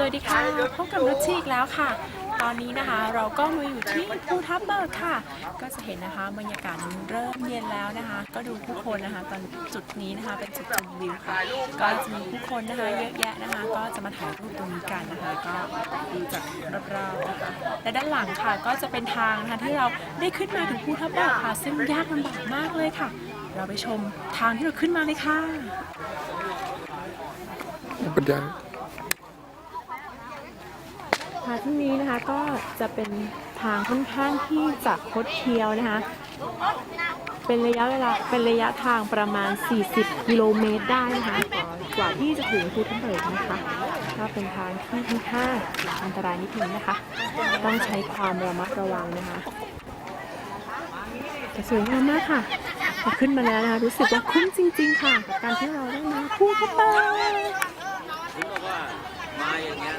สวัสดีค่ะ พบกับรุชชีอีกแล้วค่ะ ตอนนี้นะคะเราก็มาอยู่ที่ภูทับเบิกค่ะ ก็จะเห็นนะคะบรรยากาศเริ่มเย็นแล้วนะคะ ก็ดูผู้คนนะคะ ตอนจุดนี้นะคะเป็นจุดชมวิวค่ะ ก็จะมีผู้คนนะคะเยอะแยะนะคะ ก็จะมาถ่ายรูปตรงนี้กันนะคะ ก็ดูจากรอบๆนะคะและด้านหลังค่ะก็จะเป็นทางนะคะที่เราได้ขึ้นมาถึงภูทับเบิกค่ะ ซึ่งยากลำบากมากเลยค่ะ เราไปชมทางที่เราขึ้นมาเลยค่ะบรรยายค่ะที่นี้นะคะก็จะเป็นทางค่อนข้างที่จะคดเคี้ยวนะคะ เป็นระยะเวลาเป็นระยะทางประมาณ 40 กิโลเมตรได้นะคะกว่าที่จะถึงภูทับเบิกนะคะ ก็เป็นทางที่ค่อนข้างอันตรายนิดนึงนะคะ ต้องใช้ความระมัดระวังนะคะแต่สวยงามมากค่ะพอขึ้นมาแล้วนะคะรู้สึกว่าคุ้มจริง ๆ ค่ะกับการที่เราได้มาภูทับเบิก